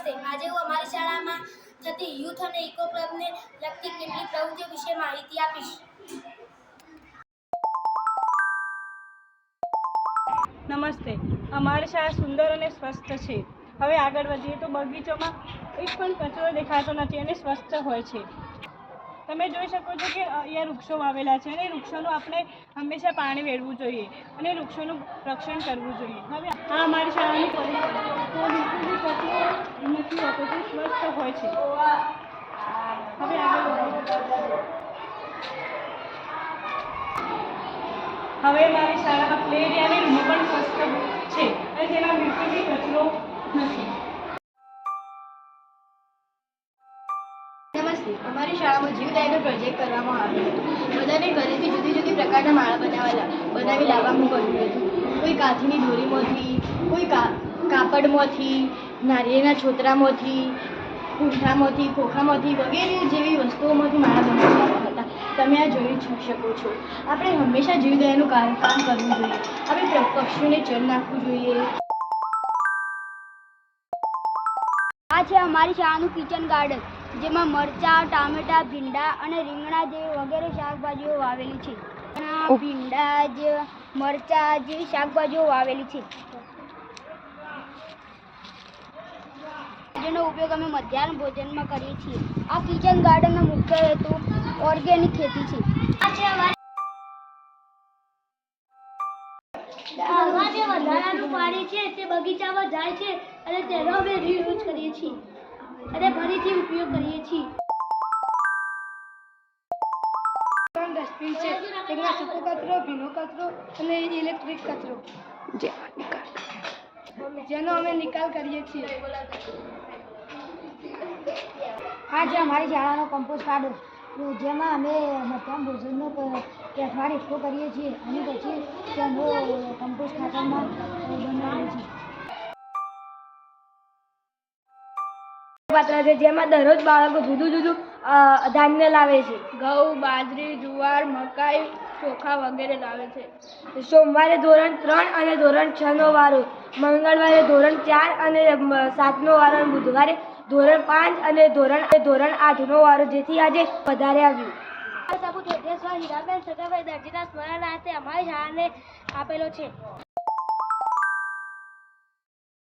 નમસ્તે. આજે હું અમારી શાળામાં થતી યુથ અને ઇકો ક્લબને લગતી કેટલીક પ્રવૃત્તિઓ વિશે માહિતી આપીશ. નમસ્તે. અમારી શાળા સુંદર અને સ્વસ્થ છે. હવે આગળ વધીએ તો બગીચોમાં એક પણ કચરો દેખાતો નથી અને સ્વસ્થ હોય છે. તમે જોઈ શકો છો કે અહીંયા વૃક્ષો વાવેલા છે અને વૃક્ષોનું આપણે હંમેશા પાણી વેળવું જોઈએ અને વૃક્ષોનું રક્ષણ કરવું જોઈએ. હવે આ અમારી શાળાની પરિસ્થિતિ કચરો નથી સ્વસ્થ હોય છે. હવે હવે મારી શાળામાં પ્લે એરિયા અને રૂમો પણ સ્વસ્થ છે. અને તેમાં બિલકુલ કચરો નથી. નમસ્તે. અમારી શાળામાં જીવદાયનો પ્રોજેક્ટ કરવામાં આવ્યો હતો. બધાને ઘરેથી જુદી જુદી પ્રકારના માળા બનાવેલા. બનાવી લાવવાનું પડ્યું હતું. કોઈ કાથીની દોરીમાંથી, કોઈ કાપડમાંથી નારિયેળના છોતરામાંથી પૂંઠામાંથી ખોખામાંથી વગેરે જેવી વસ્તુઓમાંથી માળા બનાવવામાં હતા. તમે આ જોઈ શકો છો. આપણે હંમેશા જીવદયાનું કામ કામ કરવું જોઈએ. આપણે પક્ષીઓને ચર નાખવું જોઈએ. આ છે અમારી શાળાનું કિચન ગાર્ડન જેમાં મરચાં ટામેટાં ભીંડા અને રીંગણા જેવી વગેરે શાકભાજીઓ વાવેલી છે. ભીંડા જેવા મરચાં જેવી શાકભાજીઓ વાવેલી છે. જેનો ઉપયોગ અમે મધ્યાહન ભોજનમાં કરીએ છીએ. આ કિચન ગાર્ડનનો મુખ્ય હેતુ ઓર્ગેનિક ખેતી છે. આ છે જે વધારાનું પાણી છે તે બગીચામાં જાય છે અને તેનો અમે રીયુઝ કરીએ છીએ. અને ફરીથી ઉપયોગ કરીએ છીએ. ડસ્ટબિન છે. એકમાં સૂકો કચરો ભીનો કચરો અને ઇલેક્ટ્રિક કચરો. જેનો અમે નિકાલ કરીએ છીએ. આ છે અમારી શાળાનો કમ્પોસ્ટ કાર્ડ જેમાં અમે મધ્યાહન ભોજનનો પેઠવાડ એકઠો કરીએ છીએ અને પછી તેનો કમ્પોસ્ટ ખાતરમાં બનાવીએ છીએ. પાત્ર છે જેમાં દરરોજ બાળકો જુદું જુદું ધાન્ય લાવે છે. ઘઉં બાજરી જુવાર મકાઈ ચોખા વગેરે લાવે છે. સોમવારે ધોરણ ત્રણ અને ધોરણ છ નો વારો મંગળવારે ધોરણ ચાર અને સાતનો વારો અને બુધવારે ધોરણ પાંચ અને ધોરણ ધોરણ આઠનો વારો જેથી આજે વધારે આવ્યું. સાબુ હીરાબેન સગાભાઈ દરજીના સ્મરણાર્થે અમારી શાળાને આપેલો છે.